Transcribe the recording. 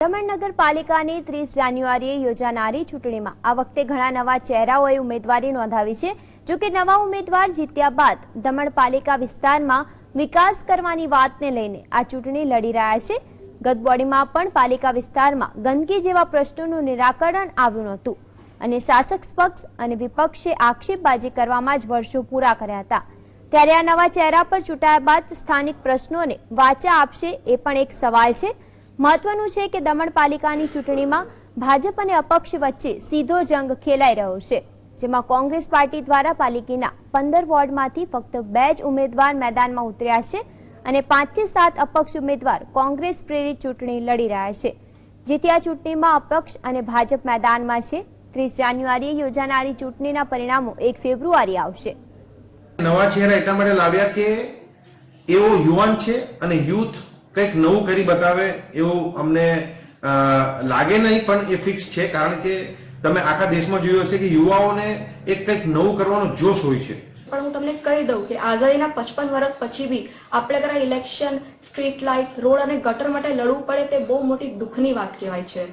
દમણ નગરપાલિકાની ત્રીસ જાન્યુઆરીએ યોજાનારી ચૂંટણીમાં આ વખતે ઘણા નવા ચહેરાઓએ ઉમેદવારી નોંધાવી છે. જો કે નવા ઉમેદવાર જીત્યા બાદ દમણ પાલિકા વિસ્તારમાં વિકાસ કરવાની વાતને લઈને આ ચૂંટણી લડી રહ્યા છે. ગત બોડીમાં પણ પાલિકા વિસ્તારમાં ગંદકી જેવા પ્રશ્નોનું નિરાકરણ આવ્યું નહોતું અને શાસક પક્ષ અને વિપક્ષે આક્ષેપબાજી કરવામાં જ વર્ષો પૂરા કર્યા હતા. ત્યારે આ નવા ચહેરા પર ચૂંટાયા બાદ સ્થાનિક પ્રશ્નોને વાચા આપશે એ પણ એક સવાલ છે. મહત્વનું છે કે દમણ પાલિકાની ચૂંટણીમાં ભાજપ અને અપક્ષ વચ્ચે સીધો જંગ ખેલાઈ રહ્યો છે, જેમાં કોંગ્રેસ પાર્ટી દ્વારા પાલિકાના પંદર વોર્ડમાંથી ફક્ત બે જ ઉમેદવાર મેદાનમાં ઉતર્યા છે અને પાંચથી સાત અપક્ષ ઉમેદવાર કોંગ્રેસ પ્રેરિત ચૂંટણી લડી રહ્યા છે. જેથી આ ચૂંટણીમાં અપક્ષ અને ભાજપ મેદાનમાં છે. ત્રીસ જાન્યુઆરીએ યોજાનારી ચૂંટણીના પરિણામો એક ફેબ્રુઆરી આવશે. નવા ચહેરા એટલા માટે લાવ્યા કે એવો યુવાન છે અને યુથ કંઈક નવું કરી બતાવે એવું અમને લાગે નહીં, પણ એ ફિક્સ છે. કારણ કે તમે આખા દેશમાં જોયું હશે કે યુવાઓને એક કંઈક નવું કરવાનો જોશ હોય છે. પણ હું તમને કહી દઉં કે આઝાદીના પચપન વર્ષ પછી બી આપણે ઘણા ઇલેક્શન સ્ટ્રીટ લાઇટ રોડ અને ગટર માટે લડવું પડે તે બહુ મોટી દુઃખની વાત કહેવાય છે.